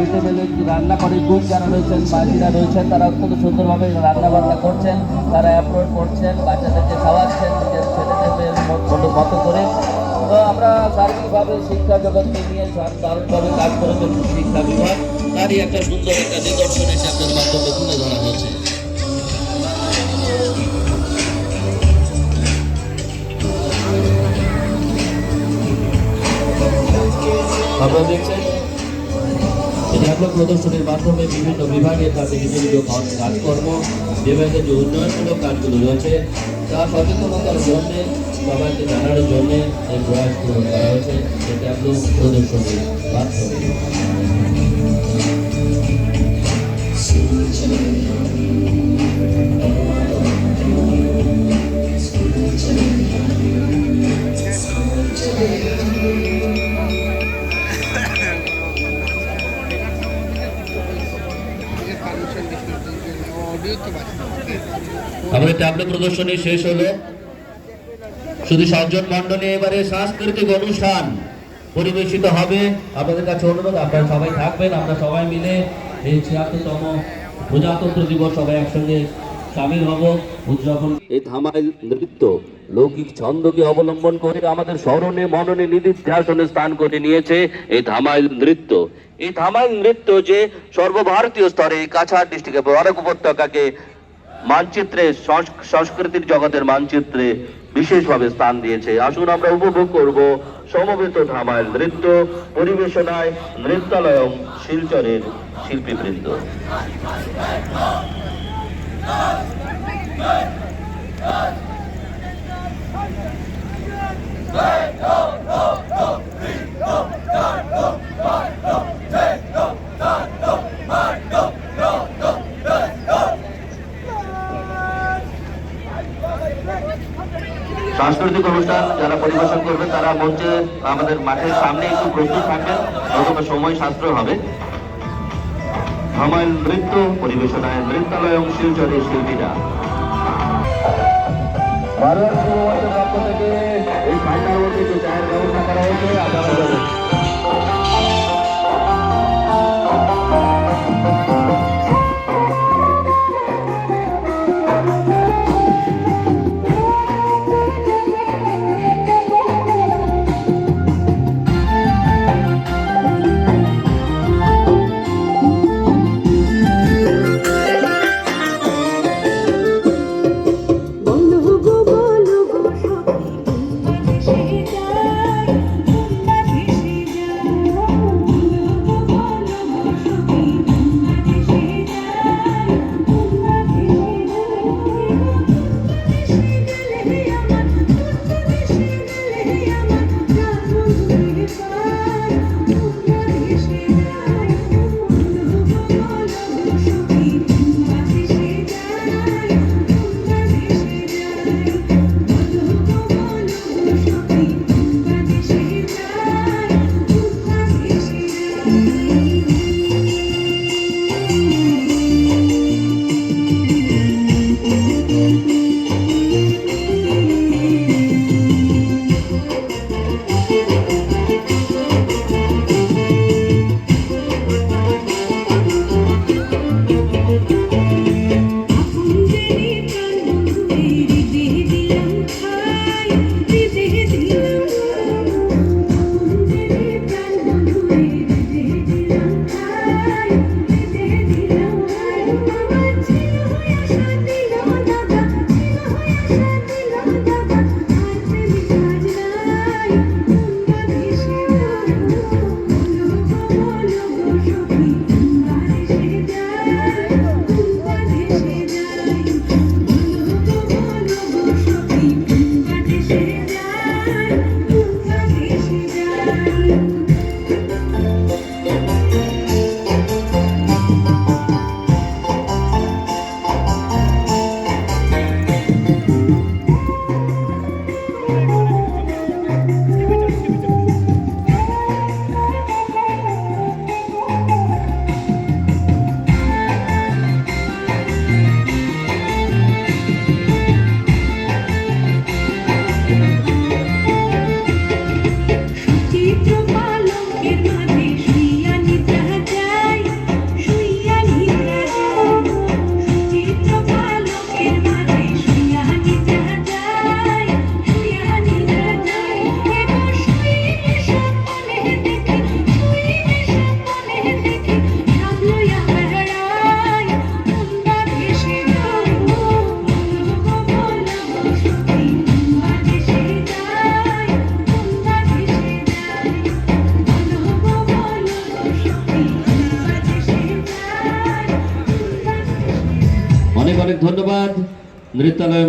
মিটে বেলে রান্না করে। কুক যারা রয়েছেন মাঝিরা রয়েছেন, তারা অত্যন্ত সুন্দরভাবে রান্না বান্না করছেন। তারা অ্যাপ্রোচ করছেন, বাচ্চাদেরকে খাওয়াচ্ছেন, নিজের ছেলেদের মতো করে। তো আমরা সার্বিকভাবে শিক্ষা জগৎকে নিয়ে দারুণভাবে কাজ করে চলছে শিক্ষা বিভাগ। তারই একটা সুন্দর একটা নিদর্শন এসে আপনাদের মাধ্যমে তুলে ধরা হচ্ছে আপনারা দেখছেন? ডেভেলপ প্রদর্শনীর মাধ্যমে বিভিন্ন বিভাগে তাদের নিজ নিজ কাজ- কাজকর্ম, বিভাগের যে উন্নয়নমূলক কাজগুলো রয়েছে, তা সচেতনতার জন্যে সবাইকে জানানোর জন্যে এই প্রয়াস গ্রহণ করা হয়েছে। এটা প্রদর্শনীর মাধ্যমে। আমাদের ট্যাবলো প্রদর্শনী শেষ হলো। শুধু সজ্জন মণ্ডলে এবারে সাংস্কৃতিক অনুষ্ঠান পরিবেশিত হবে। আপনাদের কাছে অনুরোধ, আপনারা সবাই থাকবেন, আমরা সবাই মিলে এই ছিয়াত্তরতম প্রজাতন্ত্র দিবস সবাই একসঙ্গে সামিল হব, উদযাপন এই ধামাইল নৃত্য লৌকিক ছন্দকে অবলম্বন করে আমাদের স্মরণে, মননে, নিধিধ্যাসনে স্থান করে নিয়েছে এই ধামাইল নৃত্য। এই ধামাইল নৃত্য যে সর্বভারতীয় স্তরে কাছাড় ডিস্ট্রিক্টে বরাক উপত্যকাকে মানচিত্রে, সংস- সংস্কৃতির জগতের মানচিত্রে বিশেষভাবে স্থান দিয়েছে। আসুন আমরা উপভোগ করব সমবেত ধামাইল নৃত্য, পরিবেশনায় নৃত্যালয়ম শিলচরের শিল্পীবৃন্দ। সাংস্কৃতিক অনুষ্ঠান যারা পরিবেশন করবে, তারা মঞ্চে আমাদের মাঠের সামনে একটু প্রস্তুত থাকবেন। অথবা সময় সাশ্রয় হবে। ধামাইল নৃত্য পরিবেশনায় নৃত্যালয়ম শিলচরের শিল্পীরা। ভারত পক্ষ থেকে এই ফাইনাল চায়ের ব্যবস্থা করা হয়েছে আপনারা অনেক ধন্যবাদ। নৃত্যালয়